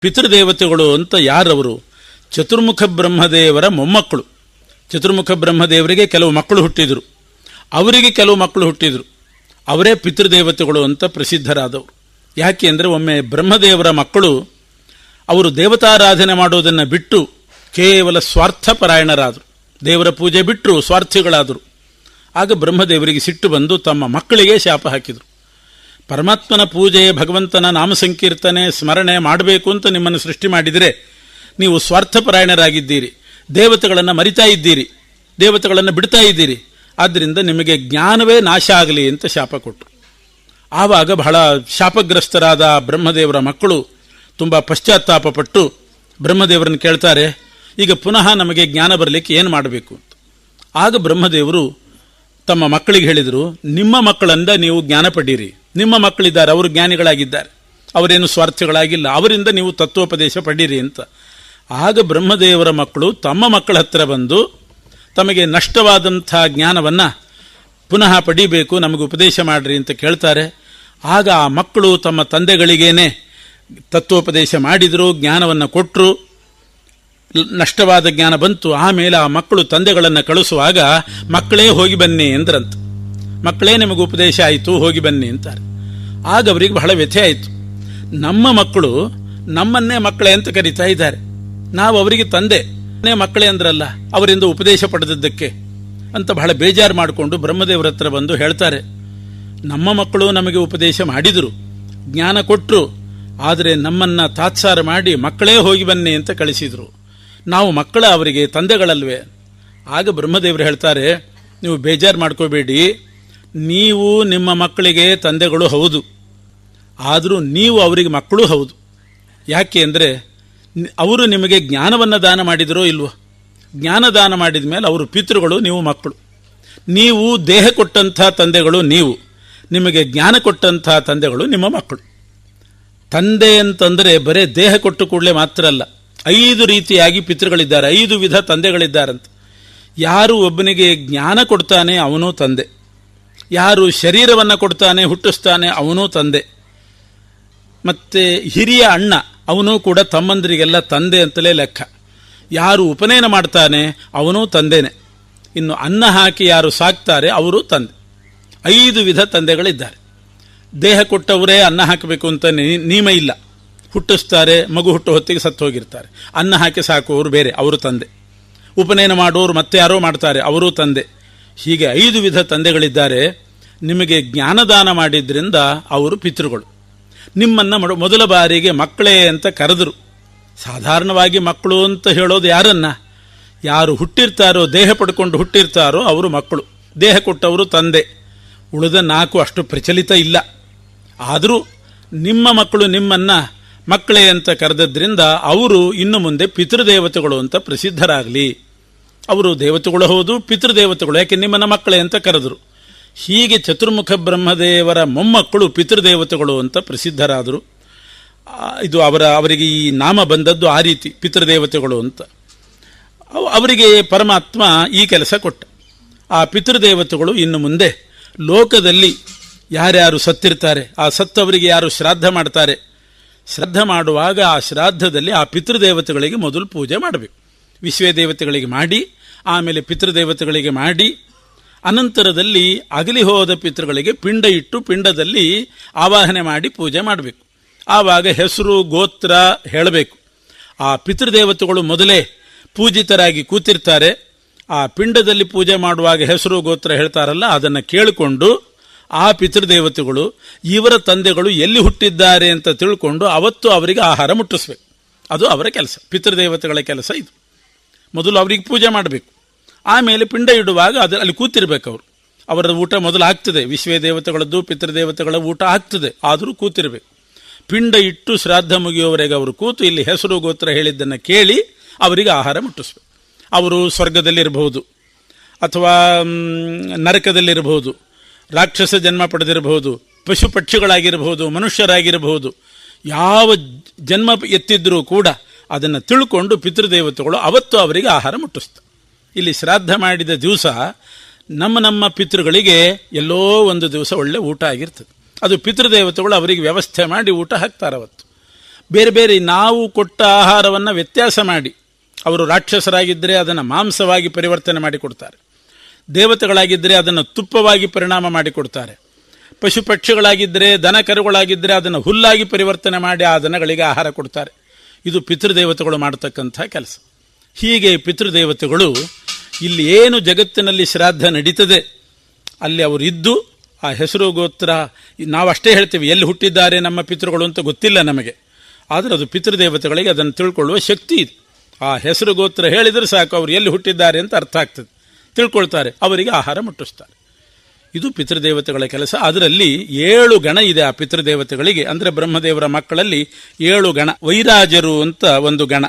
ಪಿತೃದೇವತೆಗಳು ಅಂತ ಯಾರವರು? ಚತುರ್ಮುಖ ಬ್ರಹ್ಮದೇವರ ಮೊಮ್ಮಕ್ಕಳು. ಚತುರ್ಮುಖ ಬ್ರಹ್ಮದೇವರಿಗೆ ಕೆಲವು ಮಕ್ಕಳು ಹುಟ್ಟಿದರು. ಅವರಿಗೆ ಕೆಲವು ಮಕ್ಕಳು ಹುಟ್ಟಿದರು. ಅವರೇ ಪಿತೃದೇವತೆಗಳು ಅಂತ ಪ್ರಸಿದ್ಧರಾದವರು. ಯಾಕೆ ಅಂದರೆ ಒಮ್ಮೆ ಬ್ರಹ್ಮದೇವರ ಮಕ್ಕಳು ಅವರು ದೇವತಾರಾಧನೆ ಮಾಡೋದನ್ನು ಬಿಟ್ಟು ಕೇವಲ ಸ್ವಾರ್ಥಪರಾಯಣರಾದರು. ದೇವರ ಪೂಜೆ ಬಿಟ್ಟರು ಸ್ವಾರ್ಥಿಗಳಾದರು. ಆಗ ಬ್ರಹ್ಮದೇವರಿಗೆ ಸಿಟ್ಟು ಬಂದು ತಮ್ಮ ಮಕ್ಕಳಿಗೆ ಶಾಪ ಹಾಕಿದರು. ಪರಮಾತ್ಮನ ಪೂಜೆ, ಭಗವಂತನ ನಾಮ ಸಂಕೀರ್ತನೆ, ಸ್ಮರಣೆ ಮಾಡಬೇಕು ಅಂತ ನಿಮ್ಮನ್ನು ಸೃಷ್ಟಿ ಮಾಡಿದರೆ ನೀವು ಸ್ವಾರ್ಥಪರಾಯಣರಾಗಿದ್ದೀರಿ. ದೇವತೆಗಳನ್ನು ಮರಿತಾ ಇದ್ದೀರಿ. ದೇವತೆಗಳನ್ನು ಬಿಡ್ತಾ ಇದ್ದೀರಿ. ಆದ್ದರಿಂದ ನಿಮಗೆ ಜ್ಞಾನವೇ ನಾಶ ಆಗಲಿ ಅಂತ ಶಾಪ ಕೊಟ್ಟರು ಆವಾಗ ಬಹಳ ಶಾಪಗ್ರಸ್ತರಾದ ಬ್ರಹ್ಮದೇವರ ಮಕ್ಕಳು ತುಂಬ ಪಶ್ಚಾತ್ತಾಪಪಟ್ಟು ಬ್ರಹ್ಮದೇವರನ್ನು ಕೇಳ್ತಾರೆ, ಈಗ ಪುನಃ ನಮಗೆ ಜ್ಞಾನ ಬರಲಿಕ್ಕೆ ಏನು ಮಾಡಬೇಕು ಅಂತ. ಆಗ ಬ್ರಹ್ಮದೇವರು ತಮ್ಮ ಮಕ್ಕಳಿಗೆ ಹೇಳಿದರು, ನಿಮ್ಮ ಮಕ್ಕಳಿಂದ ನೀವು ಜ್ಞಾನ ಪಡೀರಿ ನಿಮ್ಮ ಮಕ್ಕಳಿದ್ದಾರೆ, ಅವರು ಜ್ಞಾನಿಗಳಾಗಿದ್ದಾರೆ. ಅವರೇನು ಸ್ವಾರ್ಥಿಗಳಾಗಿಲ್ಲ. ಅವರಿಂದ ನೀವು ತತ್ವೋಪದೇಶ ಪಡೀರಿ ಅಂತ. ಆಗ ಬ್ರಹ್ಮದೇವರ ಮಕ್ಕಳು ತಮ್ಮ ಮಕ್ಕಳ ಹತ್ತಿರ ಬಂದು ತಮಗೆ ನಷ್ಟವಾದಂಥ ಜ್ಞಾನವನ್ನು ಪುನಃ ಪಡಿಬೇಕು, ನಮಗೆ ಉಪದೇಶ ಮಾಡ್ರಿ ಅಂತ ಕೇಳ್ತಾರೆ. ಆಗ ಆ ಮಕ್ಕಳು ತಮ್ಮ ತಂದೆಗಳಿಗೇನೆ ತತ್ವೋಪದೇಶ ಮಾಡಿದರು, ಜ್ಞಾನವನ್ನು ಕೊಟ್ಟರು ನಷ್ಟವಾದ ಜ್ಞಾನ ಬಂತು. ಆಮೇಲೆ ಆ ಮಕ್ಕಳು ತಂದೆಗಳನ್ನು ಕಳಿಸುವಾಗ ಮಕ್ಕಳೇ ಹೋಗಿ ಬನ್ನಿ ಎಂದ್ರಂತ ಮಕ್ಕಳೇ ನಿಮಗೆ ಉಪದೇಶ ಆಯಿತು, ಹೋಗಿ ಬನ್ನಿ ಅಂತಾರೆ. ಆಗ ಅವರಿಗೆ ಬಹಳ ವ್ಯಥೆ ಆಯಿತು. ನಮ್ಮ ಮಕ್ಕಳು ನಮ್ಮನ್ನೇ ಮಕ್ಕಳೇ ಅಂತ ಕರೀತಾ ಇದ್ದಾರೆ. ನಾವು ಅವರಿಗೆ ತಂದೆ. ಮಕ್ಕಳೇ ಅಂದ್ರಲ್ಲ, ಅವರಿಂದ ಉಪದೇಶ ಪಡೆದದ್ದಕ್ಕೆ ಅಂತ ಬಹಳ ಬೇಜಾರು ಮಾಡಿಕೊಂಡು ಬ್ರಹ್ಮದೇವರ ಹತ್ರ ಬಂದು ಹೇಳ್ತಾರೆ. ನಮ್ಮ ಮಕ್ಕಳು ನಮಗೆ ಉಪದೇಶ ಮಾಡಿದರು, ಜ್ಞಾನ ಕೊಟ್ಟರು ಆದರೆ ನಮ್ಮನ್ನು ತಾತ್ಸಾರ ಮಾಡಿ ಮಕ್ಕಳೇ ಹೋಗಿ ಬನ್ನಿ ಅಂತ ಕಳಿಸಿದರು. ನಾವು ಮಕ್ಕಳ ಅವರಿಗೆ ತಂದೆಗಳಲ್ವೇ. ಆಗ ಬ್ರಹ್ಮದೇವರು ಹೇಳ್ತಾರೆ, ನೀವು ಬೇಜಾರು ಮಾಡ್ಕೋಬೇಡಿ ನೀವು ನಿಮ್ಮ ಮಕ್ಕಳಿಗೆ ತಂದೆಗಳು ಹೌದು. ಆದರೂ ನೀವು ಅವರಿಗೆ ಮಕ್ಕಳು ಹೌದು. ಯಾಕೆ ಅಂದರೆ ಅವರು ನಿಮಗೆ ಜ್ಞಾನವನ್ನು ದಾನ ಮಾಡಿದರೋ ಇಲ್ವೋ? ಜ್ಞಾನ ದಾನ ಮಾಡಿದ ಮೇಲೆ ಅವರು ಪಿತೃಗಳು, ನೀವು ಮಕ್ಕಳು. ನೀವು ದೇಹ ಕೊಟ್ಟಂಥ ತಂದೆಗಳು ನೀವು. ನಿಮಗೆ ಜ್ಞಾನ ಕೊಟ್ಟಂಥ ತಂದೆಗಳು ನಿಮ್ಮ ಮಕ್ಕಳು. ತಂದೆ ಅಂತಂದರೆ ಬರೇ ದೇಹ ಕೊಟ್ಟು ಕೂಡಲೇ ಮಾತ್ರ ಅಲ್ಲ, ಐದು ರೀತಿಯಾಗಿ ಪಿತೃಗಳಿದ್ದಾರೆ, ಐದು ವಿಧ ತಂದೆಗಳಿದ್ದಾರಂತ. ಯಾರು ಒಬ್ಬನಿಗೆ ಜ್ಞಾನ ಕೊಡ್ತಾನೆ ಅವನು ತಂದೆ. ಯಾರು ಶರೀರವನ್ನು ಕೊಡ್ತಾನೆ, ಹುಟ್ಟಿಸ್ತಾನೆ, ಅವನೂ ತಂದೆ. ಮತ್ತು ಹಿರಿಯ ಅಣ್ಣ, ಅವನು ಕೂಡ ತಮ್ಮಂದರಿಗೆಲ್ಲ ತಂದೆ ಅಂತಲೇ ಲೆಕ್ಕ. ಯಾರು ಉಪನಯನ ಮಾಡ್ತಾನೆ, ಅವನೂ ತಂದೆನೆ. ಇನ್ನು ಅನ್ನ ಹಾಕಿ ಯಾರು ಸಾಕ್ತಾರೆ, ಅವರು ತಂದೆ. ಐದು ವಿಧ ತಂದೆಗಳಿದ್ದಾರೆ. ದೇಹ ಕೊಟ್ಟವರೇ ಅನ್ನ ಹಾಕಬೇಕು ಅಂತ ನಿಯಮ ಇಲ್ಲ. ಹುಟ್ಟಿಸ್ತಾರೆ, ಮಗು ಹುಟ್ಟು ಹೊತ್ತಿಗೆ ಸತ್ತು ಹೋಗಿರ್ತಾರೆ. ಅನ್ನ ಹಾಕಿ ಸಾಕುವವರು ಬೇರೆ, ಅವರು ತಂದೆ. ಉಪನಯನ ಮಾಡೋರು ಮತ್ತೆ ಯಾರೋ ಮಾಡ್ತಾರೆ, ಅವರೂ ತಂದೆ. ಹೀಗೆ ಐದು ವಿಧ ತಂದೆಗಳಿದ್ದಾರೆ. ನಿಮಗೆ ಜ್ಞಾನದಾನ ಮಾಡಿದ್ರಿಂದ ಅವರು ಪಿತೃಗಳು. ನಿಮ್ಮನ್ನು ಮೊದಲ ಬಾರಿಗೆ ಮಕ್ಕಳೇ ಅಂತ ಕರೆದರು. ಸಾಧಾರಣವಾಗಿ ಮಕ್ಕಳು ಅಂತ ಹೇಳೋದು ಯಾರನ್ನ? ಯಾರು ಹುಟ್ಟಿರ್ತಾರೋ, ದೇಹ ಪಡ್ಕೊಂಡು ಹುಟ್ಟಿರ್ತಾರೋ ಅವರು ಮಕ್ಕಳು. ದೇಹ ಕೊಟ್ಟವರು ತಂದೆ. ಉಳಿದ ನಾಲ್ಕು ಅಷ್ಟು ಪ್ರಚಲಿತ ಇಲ್ಲ. ಆದರೂ ನಿಮ್ಮ ಮಕ್ಕಳು ನಿಮ್ಮನ್ನ ಮಕ್ಕಳೇ ಅಂತ ಕರೆದದ್ರಿಂದ ಅವರು ಇನ್ನು ಮುಂದೆ ಪಿತೃದೇವತೆಗಳು ಅಂತ ಪ್ರಸಿದ್ಧರಾಗಲಿ. ಅವರು ದೇವತೆಗಳು ಹೌದು, ಪಿತೃದೇವತೆಗಳು. ಯಾಕೆ ನಿಮ್ಮನ ಮಕ್ಕಳೇ ಅಂತ ಕರೆದರು. ಹೀಗೆ ಚತುರ್ಮುಖ ಬ್ರಹ್ಮದೇವರ ಮೊಮ್ಮಕ್ಕಳು ಪಿತೃದೇವತೆಗಳು ಅಂತ ಪ್ರಸಿದ್ಧರಾದರು. ಇದು ಅವರ, ಅವರಿಗೆ ಈ ನಾಮ ಬಂದದ್ದು ಆ ರೀತಿ, ಪಿತೃದೇವತೆಗಳು ಅಂತ. ಅವರಿಗೆ ಪರಮಾತ್ಮ ಈ ಕೆಲಸ ಕೊಟ್ಟ. ಆ ಪಿತೃದೇವತೆಗಳು ಇನ್ನು ಮುಂದೆ ಲೋಕದಲ್ಲಿ ಯಾರ್ಯಾರು ಸತ್ತಿರ್ತಾರೆ, ಆ ಸತ್ತವರಿಗೆ ಯಾರು ಶ್ರಾದ್ದ ಮಾಡ್ತಾರೆ ಶ್ರದ್ಧ ಮಾಡುವಾಗ ಆ ಶ್ರಾದ್ದದಲ್ಲಿ ಆ ಪಿತೃದೇವತೆಗಳಿಗೆ ಮೊದಲು ಪೂಜೆ ಮಾಡಬೇಕು. ವಿಶ್ವೇ ದೇವತೆಗಳಿಗೆ ಮಾಡಿ ಆಮೇಲೆ ಪಿತೃದೇವತೆಗಳಿಗೆ ಮಾಡಿ, ಅನಂತರದಲ್ಲಿ ಅಗಲಿ ಹೋದ ಪಿತೃಗಳಿಗೆ ಪಿಂಡ ಇಟ್ಟು ಪಿಂಡದಲ್ಲಿ ಆವಾಹನೆ ಮಾಡಿ ಪೂಜೆ ಮಾಡಬೇಕು. ಆವಾಗ ಹೆಸರು, ಗೋತ್ರ ಹೇಳಬೇಕು. ಆ ಪಿತೃದೇವತೆಗಳು ಮೊದಲೇ ಪೂಜಿತರಾಗಿ ಕೂತಿರ್ತಾರೆ. ಆ ಪಿಂಡದಲ್ಲಿ ಪೂಜೆ ಮಾಡುವಾಗ ಹೆಸರು, ಗೋತ್ರ ಹೇಳ್ತಾರಲ್ಲ, ಅದನ್ನು ಕೇಳಿಕೊಂಡು ಆ ಪಿತೃದೇವತೆಗಳು, ಇವರ ತಂದೆಗಳು ಎಲ್ಲಿ ಹುಟ್ಟಿದ್ದಾರೆ ಅಂತ ತಿಳ್ಕೊಂಡು ಅವತ್ತು ಅವರಿಗೆ ಆಹಾರ ಮುಟ್ಟಿಸ್ಬೇಕು. ಅದು ಅವರ ಕೆಲಸ, ಪಿತೃದೇವತೆಗಳ ಕೆಲಸ ಇದು. ಮೊದಲು ಅವರಿಗೆ ಪೂಜೆ ಮಾಡಬೇಕು. ಆಮೇಲೆ ಪಿಂಡ ಇಡುವಾಗ ಅದು ಅಲ್ಲಿ ಕೂತಿರ್ಬೇಕು ಅವರು. ಅವರ ಊಟ ಮೊದಲು ಆಗ್ತದೆ. ವಿಶ್ವೇ ದೇವತೆಗಳದ್ದು ಪಿತೃದೇವತೆಗಳ ಊಟ ಆಗ್ತದೆ. ಆದರೂ ಕೂತಿರ್ಬೇಕು. ಪಿಂಡ ಇಟ್ಟು ಶ್ರಾದ್ದ ಮುಗಿಯುವವರೆಗೆ ಅವರು ಕೂತು ಇಲ್ಲಿ ಹೆಸರು ಗೋತ್ರ ಹೇಳಿದ್ದನ್ನು ಕೇಳಿ ಅವರಿಗೆ ಆಹಾರ ಮುಟ್ಟಿಸ್ಬೇಕು. ಅವರು ಸ್ವರ್ಗದಲ್ಲಿರಬಹುದು. ಅಥವಾ ನರಕದಲ್ಲಿರಬಹುದು. ರಾಕ್ಷಸ ಜನ್ಮ ಪಡೆದಿರಬಹುದು. ಪಶು ಪಕ್ಷಿಗಳಾಗಿರಬಹುದು. ಮನುಷ್ಯರಾಗಿರಬಹುದು. ಯಾವ ಜನ್ಮ ಎತ್ತಿದ್ರೂ ಕೂಡ ಅದನ್ನು ತಿಳ್ಕೊಂಡು ಪಿತೃದೇವತೆಗಳು ಅವತ್ತು ಅವರಿಗೆ ಆಹಾರ ಮುಟ್ಟಿಸ್ತಾರೆ. ಇಲ್ಲಿ ಶ್ರಾದ್ದ ಮಾಡಿದ ದಿವಸ ನಮ್ಮ ನಮ್ಮ ಪಿತೃಗಳಿಗೆ ಎಲ್ಲೋ ಒಂದು ದಿವಸ ಒಳ್ಳೆ ಊಟ ಆಗಿರ್ತದೆ. ಅದು ಪಿತೃದೇವತೆಗಳು ಅವರಿಗೆ ವ್ಯವಸ್ಥೆ ಮಾಡಿ ಊಟ ಹಾಕ್ತಾರೆ ಅವತ್ತು. ಬೇರೆ ಬೇರೆ ನಾವು ಕೊಟ್ಟ ಆಹಾರವನ್ನು ವ್ಯತ್ಯಾಸ ಮಾಡಿ, ಅವರು ರಾಕ್ಷಸರಾಗಿದ್ದರೆ ಅದನ್ನು ಮಾಂಸವಾಗಿ ಪರಿವರ್ತನೆ ಮಾಡಿಕೊಡ್ತಾರೆ ದೇವತೆಗಳಾಗಿದ್ದರೆ ಅದನ್ನು ತುಪ್ಪವಾಗಿ ಪರಿಣಾಮ ಮಾಡಿಕೊಡ್ತಾರೆ ಪಶು ಪಕ್ಷಿಗಳಾಗಿದ್ದರೆ, ದನ ಕರುಗಳಾಗಿದ್ದರೆ ಅದನ್ನು ಹುಲ್ಲಾಗಿ ಪರಿವರ್ತನೆ ಮಾಡಿ ಆ ದನಗಳಿಗೆ ಆಹಾರ ಕೊಡ್ತಾರೆ. ಇದು ಪಿತೃದೇವತೆಗಳು ಮಾಡತಕ್ಕಂಥ ಕೆಲಸ. ಹೀಗೆ ಪಿತೃದೇವತೆಗಳು ಇಲ್ಲಿ ಏನು ಜಗತ್ತಿನಲ್ಲಿ ಶ್ರಾದ್ದ ನಡೀತದೆ, ಅಲ್ಲಿ ಅವರು ಇದ್ದು, ಆ ಹೆಸರು ಗೋತ್ರ ನಾವಷ್ಟೇ ಹೇಳ್ತೀವಿ, ಎಲ್ಲಿ ಹುಟ್ಟಿದ್ದಾರೆ ನಮ್ಮ ಪಿತೃಗಳು ಅಂತ ಗೊತ್ತಿಲ್ಲ ನಮಗೆ. ಆದರೆ ಅದು ಪಿತೃದೇವತೆಗಳಿಗೆ ಅದನ್ನು ತಿಳ್ಕೊಳ್ಳುವ ಶಕ್ತಿ ಇದೆ. ಆ ಹೆಸರು ಗೋತ್ರ ಹೇಳಿದರೆ ಸಾಕು, ಅವರು ಎಲ್ಲಿ ಹುಟ್ಟಿದ್ದಾರೆ ಅಂತ ಅರ್ಥ ಆಗ್ತದೆ. ತಿಳ್ಕೊಳ್ತಾರೆ, ಅವರಿಗೆ ಆಹಾರ ಮುಟ್ಟಿಸ್ತಾರೆ. ಇದು ಪಿತೃದೇವತೆಗಳ ಕೆಲಸ. ಅದರಲ್ಲಿ ಏಳು ಗಣ ಇದೆ ಆ ಪಿತೃದೇವತೆಗಳಿಗೆ. ಅಂದರೆ ಬ್ರಹ್ಮದೇವರ ಮಕ್ಕಳಲ್ಲಿ ಏಳು ಗಣ. ವೈರಾಜರು ಅಂತ ಒಂದು ಗಣ.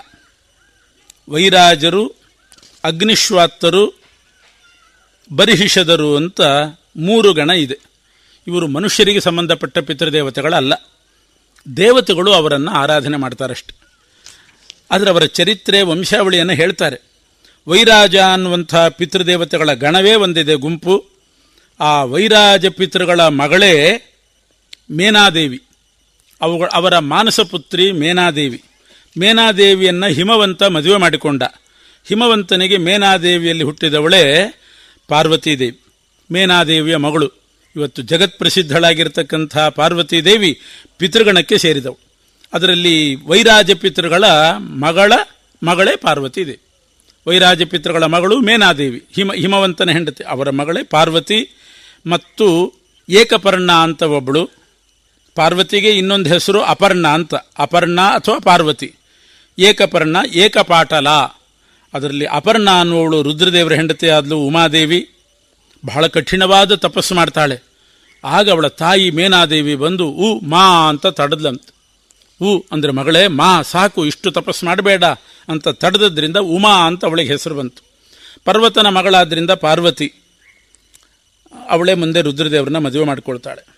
ವೈರಾಜರು ಅಗ್ನಿಶ್ವಾತ್ತರು ಬರಿಹಿಷದರು ಅಂತ ಮೂರು ಗಣ ಇದೆ. ಇವರು ಮನುಷ್ಯರಿಗೆ ಸಂಬಂಧಪಟ್ಟ ಪಿತೃದೇವತೆಗಳಲ್ಲ. ದೇವತೆಗಳು ಅವರನ್ನು ಆರಾಧನೆ ಮಾಡ್ತಾರಷ್ಟೆ. ಆದರೆ ಅವರ ಚರಿತ್ರೆ, ವಂಶಾವಳಿಯನ್ನು ಹೇಳ್ತಾರೆ. ವೈರಾಜ ಅನ್ನುವಂಥ ಪಿತೃದೇವತೆಗಳ ಗಣವೇ ಒಂದಿದೆ ಗುಂಪು. ಆ ವೈರಾಜ ಪಿತೃಗಳ ಮಗಳೇ ಮೇನಾದೇವಿ. ಅವುಗಳ ಅವರ ಮಾನಸ ಪುತ್ರಿ ಮೇನಾದೇವಿ. ಮೇನಾದೇವಿಯನ್ನು ಹಿಮವಂತ ಮದುವೆ ಮಾಡಿಕೊಂಡ. ಹಿಮವಂತನಿಗೆ ಮೇನಾದೇವಿಯಲ್ಲಿ ಹುಟ್ಟಿದವಳೇ ಪಾರ್ವತೀದೇವಿ. ಮೇನಾದೇವಿಯ ಮಗಳು. ಇವತ್ತು ಜಗತ್ ಪ್ರಸಿದ್ಧಳಾಗಿರ್ತಕ್ಕಂಥ ಪಾರ್ವತೀದೇವಿ ಪಿತೃಗಣಕ್ಕೆ ಸೇರಿದವು. ಅದರಲ್ಲಿ ವೈರಾಜ ಪಿತೃಗಳ ಮಗಳ ಮಗಳೇ ಪಾರ್ವತೀದೇವಿ. ವೈರಾಜ ಪಿತೃಗಳ ಮಗಳು ಮೇನಾದೇವಿ. ಹಿಮ, ಹಿಮವಂತನ ಹೆಂಡತಿ. ಅವರ ಮಗಳೇ ಪಾರ್ವತಿ ಮತ್ತು ಏಕಪರ್ಣ ಅಂತ ಒಬ್ಬಳು ಪಾರ್ವತಿಗೆ ಇನ್ನೊಂದು ಹೆಸರು ಅಪರ್ಣ ಅಂತ. ಅಪರ್ಣ ಅಥವಾ ಪಾರ್ವತಿ. ಏಕಪರ್ಣ, ಏಕಪಾಟಲ. ಅದರಲ್ಲಿ ಅಪರ್ಣ ಅನ್ನುವಳು ರುದ್ರದೇವರ ಹೆಂಡತಿ ಆದಲು ಉಮಾದೇವಿ. ಬಹಳ ಕಠಿಣವಾದ ತಪಸ್ಸು ಮಾಡ್ತಾಳೆ. ಆಗ ಅವಳ ತಾಯಿ ಮೇನಾದೇವಿ ಬಂದು ಉ ಮಾ ಅಂತ ತಡೆದ್ಲಂತ. ಉ ಅಂದರೆ, ಮಗಳೇ, ಮಾ, ಸಾಕು, ಇಷ್ಟು ತಪಸ್ಸು ಮಾಡಬೇಡ ಅಂತ ತಡೆದದ್ರಿಂದ ಉಮಾ ಅಂತ ಅವಳಿಗೆ ಹೆಸರು ಬಂತು. ಪರ್ವತನ ಮಗಳಾದ್ರಿಂದ ಪಾರ್ವತಿ. ಅವಳೇ ಮುಂದೆ ರುದ್ರದೇವರನ್ನ ಮದುವೆ ಮಾಡಿಕೊಳ್ತಾಳೆ.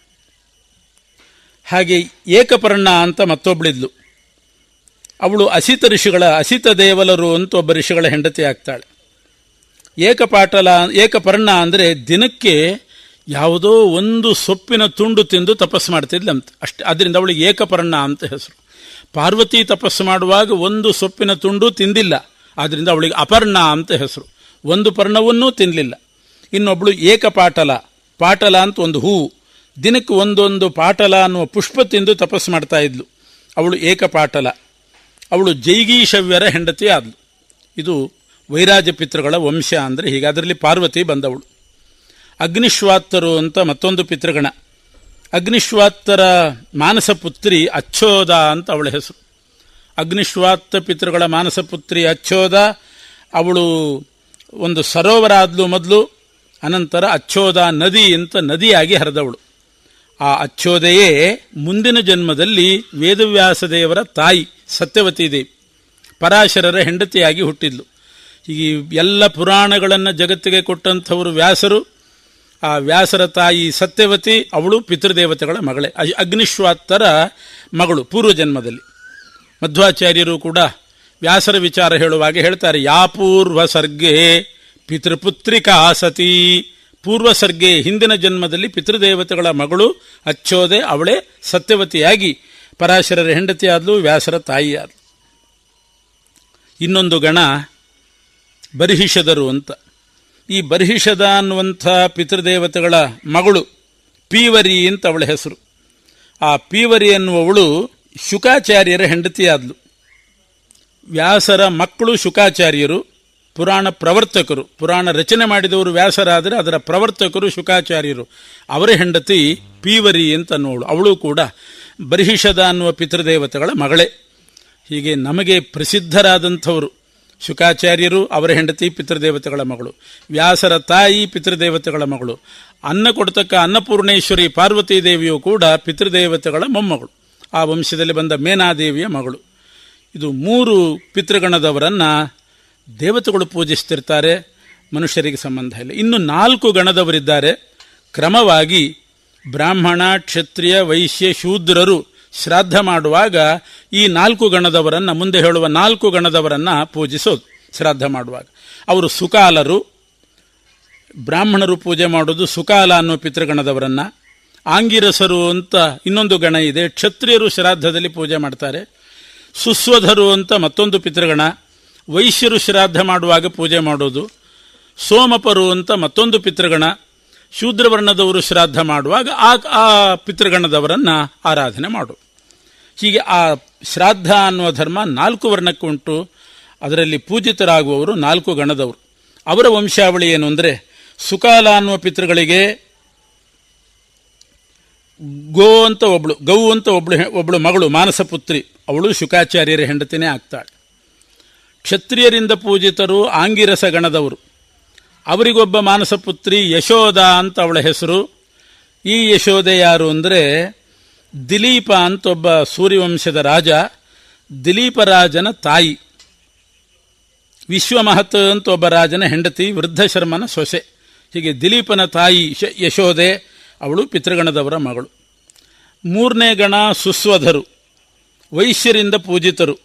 ಹಾಗೆ ಏಕಪರ್ಣ ಅಂತ ಮತ್ತೊಬ್ಬಳಿದ್ಲು ಅವಳು ಅಸಿತ ಋಷಿಗಳ, ಅಸಿತ ದೇವಲರು ಅಂತ ಒಬ್ಬ ಋಷಿಗಳ ಹೆಂಡತಿ ಆಗ್ತಾಳೆ. ಏಕಪಾಟಲ, ಏಕಪರ್ಣ ಅಂದರೆ ದಿನಕ್ಕೆ ಯಾವುದೋ ಒಂದು ಸೊಪ್ಪಿನ ತುಂಡು ತಿಂದು ತಪಸ್ಸು ಮಾಡ್ತಿದ್ಲಂತ ಅಷ್ಟೆ ಅದರಿಂದ ಅವಳಿಗೆ ಏಕಪರ್ಣ ಅಂತ ಹೆಸರು. ಪಾರ್ವತಿ ತಪಸ್ಸು ಮಾಡುವಾಗ ಒಂದು ಸೊಪ್ಪಿನ ತುಂಡು ತಿಂದಿಲ್ಲ. ಆದ್ದರಿಂದ ಅವಳಿಗೆ ಅಪರ್ಣ ಅಂತ ಹೆಸರು. ಒಂದು ಪರ್ಣವನ್ನೂ ತಿನ್ನಲಿಲ್ಲ ಇನ್ನೊಬ್ಬಳು ಏಕಪಾಟಲ, ಪಾಟಲ ಅಂತ ಒಂದು ಹೂವು ದಿನಕ್ಕೆ ಒಂದೊಂದು ಪಾಟಲ ಅನ್ನುವ ಪುಷ್ಪ ತಿಂದು ತಪಸ್ಸು ಮಾಡ್ತಾ ಇದ್ಲು. ಅವಳು ಏಕಪಾಟಲ. ಅವಳು ಜೈಗೀಶವ್ಯರ ಹೆಂಡತಿ ಆದಳು ಇದು ವೈರಾಜ ಪಿತೃಗಳ ವಂಶ ಅಂದರೆ ಹೀಗೆ. ಅದರಲ್ಲಿ ಪಾರ್ವತಿ ಬಂದವಳು. ಅಗ್ನಿಶ್ವಾತ್ತರು ಅಂತ ಮತ್ತೊಂದು ಪಿತೃಗಣ. ಅಗ್ನಿಶ್ವಾತ್ತರ ಮಾನಸ ಪುತ್ರಿ ಅಚ್ಚೋದ ಅಂತ ಅವಳ ಹೆಸರು. ಅಗ್ನಿಶ್ವಾತ್ತ ಪಿತೃಗಳ ಮಾನಸ ಪುತ್ರಿ ಅಚ್ಚೋದ, ಅವಳು ಒಂದು ಸರೋವರ ಆದ್ಲು ಮೊದಲು, ಅನಂತರ ಅಚ್ಚೋದ ನದಿ ಅಂತ ನದಿಯಾಗಿ ಹರಿದವಳು. ಆ ಅಚ್ಚೋದೆಯೇ ಮುಂದಿನ ಜನ್ಮದಲ್ಲಿ ವೇದವ್ಯಾಸ ದೇವರ ತಾಯಿ. ಸತ್ಯವತಿ ದೇವಿ ಪರಾಶರರ ಹೆಂಡತಿಯಾಗಿ ಹುಟ್ಟಿದ್ಲು. ಈ ಎಲ್ಲ ಪುರಾಣಗಳನ್ನು ಜಗತ್ತಿಗೆ ಕೊಟ್ಟಂಥವರು ವ್ಯಾಸರು, ಆ ವ್ಯಾಸರ ತಾಯಿ ಸತ್ಯವತಿ, ಅವಳು ಪಿತೃದೇವತೆಗಳ ಮಗಳೇ. ಅಗ್ನಿಶ್ವಾತ್ತರ ಮಗಳು ಪೂರ್ವಜನ್ಮದಲ್ಲಿ. ಮಧ್ವಾಚಾರ್ಯರು ಕೂಡ ವ್ಯಾಸರ ವಿಚಾರ ಹೇಳುವಾಗ ಹೇಳ್ತಾರೆ, ಯಾ ಪೂರ್ವ ಸರ್ಗೆ ಪಿತೃಪುತ್ರಿಕಾ ಸತಿ. ಪೂರ್ವ ಸರ್ಗೆ ಹಿಂದಿನ ಜನ್ಮದಲ್ಲಿ ಪಿತೃದೇವತೆಗಳ ಮಗಳು ಅಚ್ಚೋದೆ ಅವಳೇ ಸತ್ಯವತಿಯಾಗಿ ಪರಾಶರರ ಹೆಂಡತಿ ಆದಲು, ವ್ಯಾಸರ ತಾಯಿ ಆದಲು. ಇನ್ನೊಂದು ಗಣ ಬರಿಹಿಷದರು ಅಂತ. ಈ ಬರಿಹಿಷದ ಅನ್ನುವಂಥ ಪಿತೃದೇವತೆಗಳ ಮಗಳು ಪೀವರಿ ಅಂತ ಅವಳ ಹೆಸರು. ಆ ಪೀವರಿ ಅನ್ನುವವಳು ಶುಕಾಚಾರ್ಯರ ಹೆಂಡತಿ ಆದ್ಲು. ವ್ಯಾಸರ ಮಕ್ಕಳು ಶುಕಾಚಾರ್ಯರು, ಪುರಾಣ ಪ್ರವರ್ತಕರು. ಪುರಾಣ ರಚನೆ ಮಾಡಿದವರು ವ್ಯಾಸರಾದರೆ ಅದರ ಪ್ರವರ್ತಕರು ಶುಕಾಚಾರ್ಯರು. ಅವರ ಹೆಂಡತಿ ಪೀವರಿ ಅಂತ ಅನ್ನೋಳು. ಅವಳು ಕೂಡ ಬರ್ಹಿಷದ ಅನ್ನುವ ಪಿತೃದೇವತೆಗಳ ಮಗಳೇ. ಹೀಗೆ ನಮಗೆ ಪ್ರಸಿದ್ಧರಾದಂಥವರು ಶುಕಾಚಾರ್ಯರು, ಅವರ ಹೆಂಡತಿ ಪಿತೃದೇವತೆಗಳ ಮಗಳು, ವ್ಯಾಸರ ತಾಯಿ ಪಿತೃದೇವತೆಗಳ ಮಗಳು, ಅನ್ನ ಕೊಡ್ತಕ್ಕ ಅನ್ನಪೂರ್ಣೇಶ್ವರಿ ಪಾರ್ವತಿ ದೇವಿಯು ಕೂಡ ಪಿತೃದೇವತೆಗಳ ಮೊಮ್ಮಗಳು. ಆ ವಂಶದಲ್ಲಿ ಬಂದ ಮೇನಾದೇವಿಯ ಮಗಳು. ಇದು ಮೂರು ಪಿತೃಗಣದವರನ್ನು ದೇವತೆಗಳು ಪೂಜಿಸ್ತಿರ್ತಾರೆ, ಮನುಷ್ಯರಿಗೆ ಸಂಬಂಧ ಇಲ್ಲ. ಇನ್ನು ನಾಲ್ಕು ಗಣದವರಿದ್ದಾರೆ. ಕ್ರಮವಾಗಿ ಬ್ರಾಹ್ಮಣ, ಕ್ಷತ್ರಿಯ, ವೈಶ್ಯ, ಶೂದ್ರರು ಶ್ರಾದ್ದ ಮಾಡುವಾಗ ಈ ನಾಲ್ಕು ಗಣದವರನ್ನು ಮುಂದೆ ಹೇಳುವ ನಾಲ್ಕು ಗಣದವರನ್ನು ಪೂಜಿಸೋದು, ಶ್ರಾದ್ದ ಮಾಡುವಾಗ. ಅವರು ಸುಕಾಲರು, ಬ್ರಾಹ್ಮಣರು ಪೂಜೆ ಮಾಡೋದು ಸುಕಾಲ ಅನ್ನೋ ಪಿತೃಗಣದವರನ್ನು. ಆಂಗಿರಸರು ಅಂತ ಇನ್ನೊಂದು ಗಣ ಇದೆ, ಕ್ಷತ್ರಿಯರು ಶ್ರಾದ್ದದಲ್ಲಿ ಪೂಜೆ ಮಾಡ್ತಾರೆ. ಸುಸ್ವಧರು ಅಂತ ಮತ್ತೊಂದು ಪಿತೃಗಣ, ವೈಶ್ಯರು ಶ್ರಾದ್ದ ಮಾಡುವಾಗ ಪೂಜೆ ಮಾಡೋದು ಸೋಮಪರು ಅಂತ ಮತ್ತೊಂದು ಪಿತೃಗಣ ಶೂದ್ರವರ್ಣದವರು ಶ್ರಾದ್ದ ಮಾಡುವಾಗ ಆ ಆ ಪಿತೃಗಣದವರನ್ನು ಆರಾಧನೆ ಮಾಡು. ಹೀಗೆ ಆ ಶ್ರಾದ್ದ ಅನ್ನುವ ಧರ್ಮ ನಾಲ್ಕು ವರ್ಣಕ್ಕೆ ಉಂಟು. ಅದರಲ್ಲಿ ಪೂಜಿತರಾಗುವವರು ನಾಲ್ಕು ಗಣದವರು. ಅವರ ವಂಶಾವಳಿ ಏನು ಅಂದರೆ ಸುಕಾಲ ಅನ್ನುವ ಪಿತೃಗಳಿಗೆ ಗೋ ಅಂತ ಒಬ್ಳು, ಗೌ ಅಂತ ಒಬ್ಳು ಒಬ್ಳು ಮಗಳು, ಮಾನಸ ಪುತ್ರಿ. ಅವಳು ಶುಕಾಚಾರ್ಯರ ಹೆಂಡತಿನೇ ಆಗ್ತಾಳೆ. ಕ್ಷತ್ರಿಯರಿಂದ ಪೂಜಿತರು ಆಂಗಿರಸ ಗಣದವರು. ಅವರಿಗೊಬ್ಬ ಮಾನಸ ಪುತ್ರಿ ಯಶೋಧ ಅಂತ ಅವಳ ಹೆಸರು. ಈ ಯಶೋದೆ ಯಾರು ಅಂದರೆ ದಿಲೀಪ ಅಂತ ಒಬ್ಬ ಸೂರ್ಯವಂಶದ ರಾಜ, ದಿಲೀಪ ರಾಜನ ತಾಯಿ. ವಿಶ್ವಮಹತ್ ಅಂತ ಒಬ್ಬ ರಾಜನ ಹೆಂಡತಿ, ವೃದ್ಧ ಶರ್ಮನ ಸೊಸೆ. ಹೀಗೆ ದಿಲೀಪನ ತಾಯಿ ಯಶೋಧೆ ಅವಳು ಪಿತೃಗಣದವರ ಮಗಳು. ಮೂರನೇ ಗಣ ಸುಸ್ವಧರು, ವೈಶ್ಯರಿಂದ ಪೂಜಿತರು.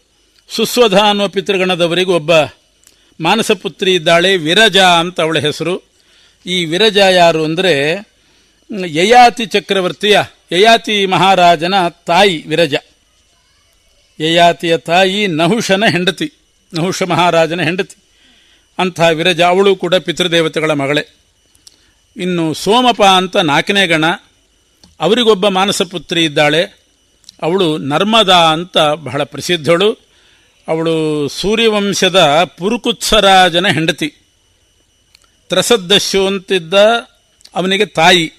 ಸುಸ್ವಧ ಅನ್ನುವ ಪಿತೃಗಣದವರಿಗೆ ಒಬ್ಬ ಮಾನಸಪುತ್ರಿ ಇದ್ದಾಳೆ ವಿರಜ ಅಂತ ಅವಳ ಹೆಸರು. ಈ ವಿರಜ ಯಾರು ಅಂದರೆ ಯಯಾತಿ ಚಕ್ರವರ್ತಿಯ, ಯಯಾತಿ ಮಹಾರಾಜನ ತಾಯಿ ವಿರಜ. ಯಯಾತಿಯ ತಾಯಿ ನಹುಷನ ಹೆಂಡತಿ, ನಹುಷ ಮಹಾರಾಜನ ಹೆಂಡತಿ. ಅಂಥ ವಿರಜ ಅವಳು ಕೂಡ ಪಿತೃದೇವತೆಗಳ ಮಗಳೇ. ಇನ್ನು ಸೋಮಪ ಅಂತ ನಾಲ್ಕನೇ ಗಣ, ಅವರಿಗೊಬ್ಬ ಮಾನಸ ಪುತ್ರಿ ಇದ್ದಾಳೆ, ಅವಳು ನರ್ಮದಾ ಅಂತ ಬಹಳ ಪ್ರಸಿದ್ಧಳು. ಅವಳು ಸೂರ್ಯವಂಶದ ಪುರುಕುತ್ಸರಾಜನ ಹೆಂಡತಿ. ತ್ರಸದ್ದಶು ಅಂತಿದ್ದ ಅವನಿಗೆ ತಾಯಿ,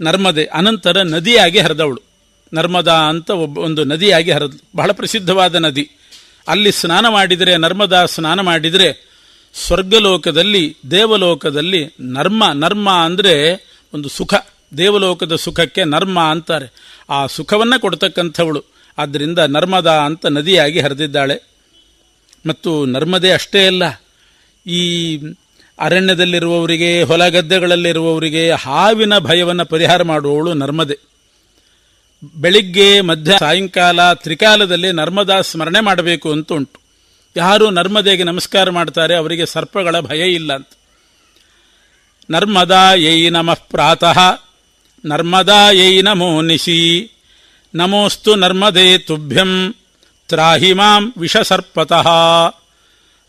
ನರ್ಮದೆ, ಅನಂತರ ನದಿಯಾಗಿ ಹರಿದವಳು. ನರ್ಮದಾ ಅಂತ ಒಬ್ಬ, ಒಂದು ನದಿಯಾಗಿ ಹರಿದು, ಬಹಳ ಪ್ರಸಿದ್ಧವಾದ ನದಿ. ಅಲ್ಲಿ ಸ್ನಾನ ಮಾಡಿದರೆ, ನರ್ಮದಾ ಸ್ನಾನ ಮಾಡಿದರೆ, ಸ್ವರ್ಗಲೋಕದಲ್ಲಿ, ದೇವಲೋಕದಲ್ಲಿ ನರ್ಮ ನರ್ಮ ಅಂದರೆ ಒಂದು ಸುಖ. ದೇವಲೋಕದ ಸುಖಕ್ಕೆ ನರ್ಮ ಅಂತಾರೆ. ಆ ಸುಖವನ್ನು ಕೊಡ್ತಕ್ಕಂಥವಳು. ಆದ್ದರಿಂದ ನರ್ಮದಾ ಅಂತ ನದಿಯಾಗಿ ಹರಿದಿದ್ದಾಳೆ. ಮತ್ತು ನರ್ಮದೆ ಅಷ್ಟೇ ಅಲ್ಲ, ಈ ಅರಣ್ಯದಲ್ಲಿರುವವರಿಗೆ, ಹೊಲ ಗದ್ದೆಗಳಲ್ಲಿರುವವರಿಗೆ ಹಾವಿನ ಭಯವನ್ನು ಪರಿಹಾರ ಮಾಡುವವಳು ನರ್ಮದೆ. ಬೆಳಿಗ್ಗೆ ಮಧ್ಯ ಸಾಯಂಕಾಲ ತ್ರಿಕಾಲದಲ್ಲಿ ನರ್ಮದಾ ಸ್ಮರಣೆ ಮಾಡಬೇಕು ಅಂತ ಉಂಟು. ಯಾರು ನರ್ಮದೆಗೆ ನಮಸ್ಕಾರ ಮಾಡ್ತಾರೆ ಅವರಿಗೆ ಸರ್ಪಗಳ ಭಯ ಇಲ್ಲ ಅಂತ. ನರ್ಮದಾ ಯೈ ನಮಃ ಪ್ರಾತಃ, ನರ್ಮದಾ ಯೈ ನಮೋ ನಿಶಿ, ನಮೋಸ್ತು ನರ್ಮದೇ ತುಭ್ಯಂ. ತ್ರಾಹಿ ಮಾಂ ವಿಷಸರ್ಪತಃ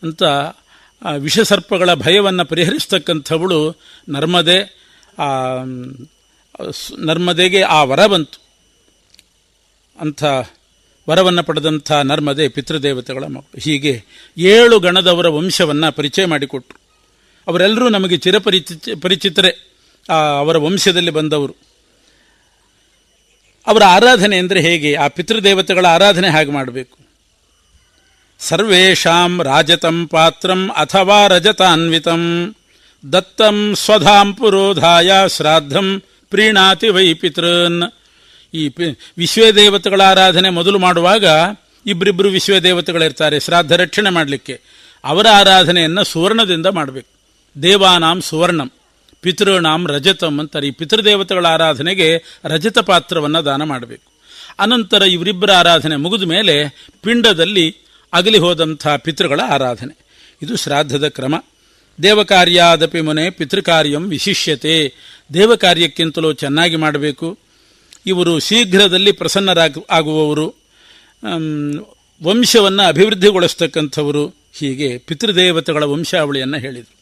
ಅಂತ ವಿಷಸರ್ಪಗಳ ಭಯವನ್ನು ಪರಿಹರಿಸ್ತಕ್ಕಂಥವಳು ನರ್ಮದೆ ನರ್ಮದೆಗೆ ಆ ವರ ಬಂತು. ಅಂಥ ವರವನ್ನು ಪಡೆದಂಥ ನರ್ಮದೆ ಪಿತೃದೇವತೆಗಳ ಮಕ್ಕಳು ಹೀಗೆ ಏಳು ಗಣದವರ ವಂಶವನ್ನು ಪರಿಚಯ ಮಾಡಿಕೊಟ್ರು. ಅವರೆಲ್ಲರೂ ನಮಗೆ ಚಿರಪರಿಚಿ ಪರಿಚಿತರೆ. ಅವರ ವಂಶದಲ್ಲಿ ಬಂದವರು. ಅವರ ಆರಾಧನೆ ಅಂದರೆ ಹೇಗೆ? ಆ ಪಿತೃದೇವತೆಗಳ ಆರಾಧನೆ ಹಾಗೆ ಮಾಡಬೇಕು? ಸರ್ವೇಷಾಂ ರಾಜತಂ ಪಾತ್ರಂ ಅಥವಾ ರಜತಾನ್ವಿತಂ. ದತ್ತಂ ಸ್ವಧಾಂ ಪುರೋಧಾಯ ಶ್ರಾದ್ದಂ ಪ್ರೀಣಾತಿ ವೈ ಪಿತೃನ್. ಈ ಪಿ, ವಿಶ್ವದೇವತೆಗಳ ಆರಾಧನೆ ಮೊದಲು ಮಾಡುವಾಗ ಇಬ್ಬರಿಬ್ಬರು ವಿಶ್ವದೇವತೆಗಳಿರ್ತಾರೆ ಶ್ರಾದ್ದ ರಕ್ಷಣೆ ಮಾಡಲಿಕ್ಕೆ. ಅವರ ಆರಾಧನೆಯನ್ನು ಸುವರ್ಣದಿಂದ ಮಾಡಬೇಕು. ದೇವಾನಾಂ ಸುವರ್ಣಂ. ಪಿತೃಣಾಂ ರಜತಂ ಅಂತಾರೆ. ಈ ಪಿತೃದೇವತೆಗಳ ಆರಾಧನೆಗೆ ರಜತ ಪಾತ್ರವನ್ನು ದಾನ ಮಾಡಬೇಕು. ಅನಂತರ ಇವರಿಬ್ಬರ ಆರಾಧನೆ ಮುಗಿದ ಮೇಲೆ ಪಿಂಡದಲ್ಲಿ ಅಗಲಿ ಹೋದಂಥ ಪಿತೃಗಳ ಆರಾಧನೆ. ಇದು ಶ್ರಾದ್ದದ ಕ್ರಮ. ದೇವಕಾರ್ಯಾದಪಿ ಮುನೆ ಪಿತೃಕಾರ್ಯಂ ವಿಶಿಷ್ಯತೆ. ದೇವಕಾರ್ಯಕ್ಕಿಂತಲೂ ಚೆನ್ನಾಗಿ ಮಾಡಬೇಕು. ಇವರು ಶೀಘ್ರದಲ್ಲಿ ಪ್ರಸನ್ನರಾಗ ಆಗುವವರು. ವಂಶವನ್ನು ಅಭಿವೃದ್ಧಿಗೊಳಿಸ್ತಕ್ಕಂಥವರು. ಹೀಗೆ ಪಿತೃದೇವತೆಗಳ ವಂಶಾವಳಿಯನ್ನು ಹೇಳಿದರು.